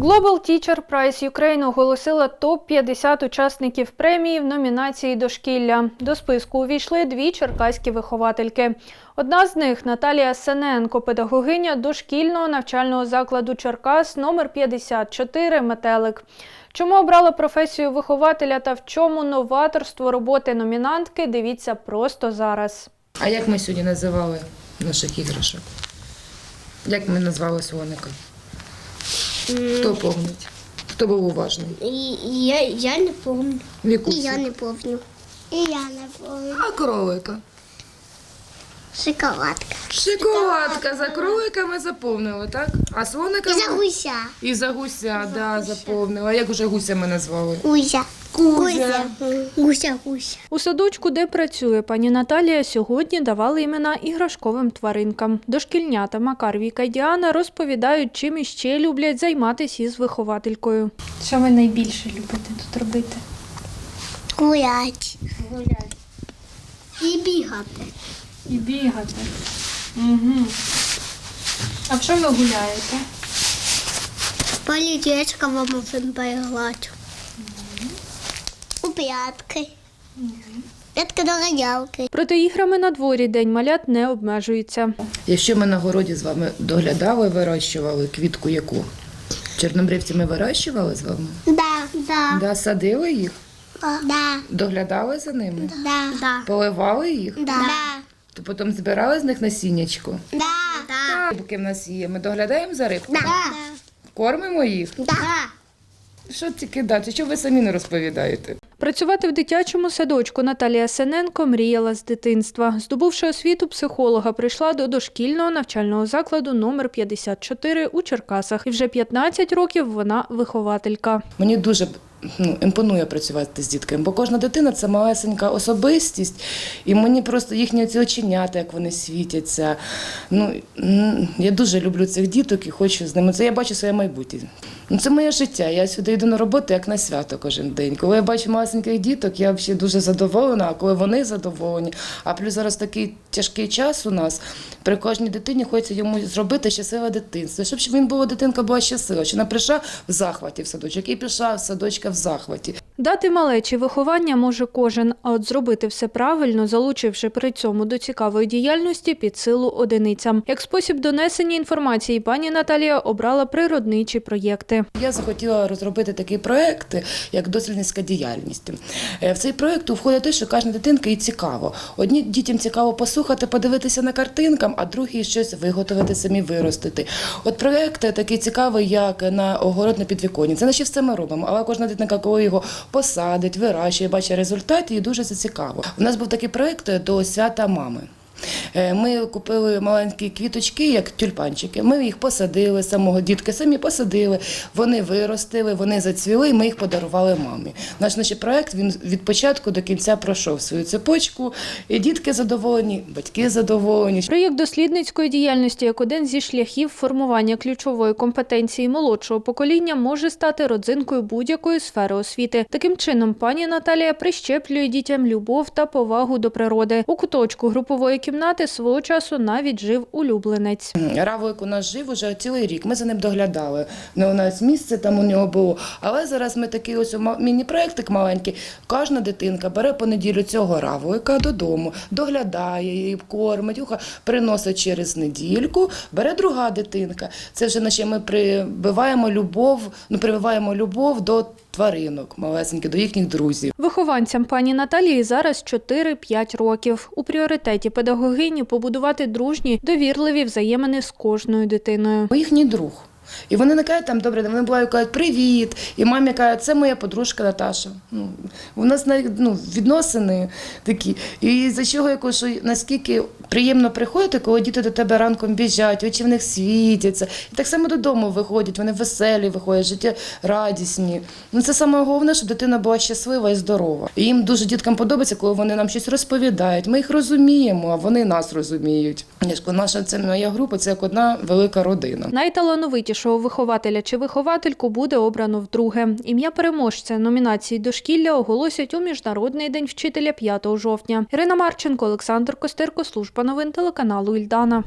Global Teacher Prize Ukraine оголосила топ-50 учасників премії в номінації Дошкілля. До списку увійшли дві черкаські виховательки. Одна з них Наталія Сененко, педагогиня дошкільного навчального закладу Черкас номер 54 Метелик. Чому обрала професію вихователя та в чому новаторство роботи номінантки, дивіться просто зараз. А як ми сьогодні називали наших іграшок? Як ми назвали слоника? Хто помнить? Хто був уважний? І Я, я не помню. Вікусі. І я не помню. І я не помню. А кролика? Шоколадка. Шоколадка. За кролика ми заповнили, так? А слоника? И за гуся. І за гуся, да, заповнили. А як уже гуся ми назвали? Гуся. Кузя. Гуся, гуся. У садочку, де працює пані Наталія, сьогодні давали імена іграшковим тваринкам. Дошкільнята Макар, Віка й Діана розповідають, чим іще люблять займатися із вихователькою. Що ви найбільше любите тут робити? Гулять. Гулять. І бігати. І бігати. Угу. А в що ви гуляєте? Політечками можемо поіграти. У п'ятки. П'ятки до ганялки. Проте іграми на дворі день малят не обмежується. Якщо ми на городі з вами доглядали, вирощували квітку яку? Чорнобривці ми вирощували з вами? Да. Да. Да, садили їх, Да. доглядали за ними, Да. Да. поливали їх, Да. То потім збирали з них насіннячко. Да. Да. Рибки в нас є. Ми доглядаємо за рибками, Да. кормимо їх. Да. Що тільки дати? Що ви самі не розповідаєте? Працювати в дитячому садочку Наталія Сененко мріяла з дитинства. Здобувши освіту психолога, прийшла до дошкільного навчального закладу номер 54 у Черкасах. І вже 15 років вона вихователька. Мені дуже ну, імпонує працювати з дітками, бо кожна дитина це малесенька особистість, і мені просто їхні ці оченята, як вони світяться. Ну, я дуже люблю цих діток і хочу з ними. Це я бачу своє майбутнє. Ну, це моє життя. Я сюди йду на роботу як на свято кожен день. Коли я бачу малесеньких діток, я взагалі дуже задоволена, а коли вони задоволені. А плюс зараз такий тяжкий час у нас. При кожній дитині хочеться йому зробити щасливе дитинство, щоб він була дитинка була щаслива, що вона прийшла в захваті в садочок і пішла з садочка в захваті. Дати малечі виховання може кожен, а от зробити все правильно, залучивши при цьому до цікавої діяльності під силу одиницям. Як спосіб донесення інформації, пані Наталія обрала природничі проєкти. Я захотіла розробити такий проект, як дослідницька діяльність. Е, В цей проект входить те, що кожна дитинка і цікаво. Одні дітям цікаво послухати, подивитися на картинкам, а другі щось виготовити самі виростити. От проект такий цікавий, як на огород на підвіконні. Це наче все ми робимо, але кожна дитинка, коли його посадить, вирощує, бачить результат, і дуже це цікаво. У нас був такий проект до свята мами. Е, Ми купили маленькі квіточки, як тюльпанчики. Ми їх посадили самого дітки, самі посадили. Вони виростили, вони зацвіли, ми їх подарували мамі. Наш наш проект він від початку до кінця пройшов свою цепочку. І дітки задоволені, батьки задоволені. Проєкт дослідницької діяльності як один зі шляхів формування ключової компетенції молодшого покоління може стати родзинкою будь-якої сфери освіти. Таким чином, пані Наталія прищеплює дітям любов та повагу до природи. У куточку групової кімнати свого часу навіть жив улюбленець. Равлик у нас жив уже цілий рік. Ми за ним доглядали. Ну, у нас місце там у нього було. Але зараз ми такий ось міні-проектик маленький. Кожна дитинка бере по неділю цього равлика додому, доглядає її, кормить, уха, приносить через недільку, бере друга дитинка. Це вже наче ми прибиваємо любов, ну прививаємо любов до тваринок малесеньких, до їхніх друзів. Вихованцям пані Наталії зараз 4-5 років. У пріоритеті педагогині побудувати дружні, довірливі взаємини з кожною дитиною. Їхній друг. І вони не кажуть там добре, вони бувають кажуть привіт. І мамі кажуть, це моя подружка Наташа. Ну, у нас навіть ну, відносини такі. І за чого я кажу, що наскільки приємно приходити, коли діти до тебе ранком біжать, очі в них світяться. І так само додому виходять, вони веселі виходять, життя радісні. Ну це саме головне, щоб дитина була щаслива і здорова. І їм дуже діткам подобається, коли вони нам щось розповідають. Ми їх розуміємо, а вони нас розуміють. Наша це моя група, це як одна велика родина. Найталановитішого вихователя чи виховательку буде обрано вдруге. Ім'я переможця номінації дошкілля оголосять у Міжнародний день вчителя 5 жовтня. Ірина Марченко, Олександр Костерко, новин телеканалу Ільдана.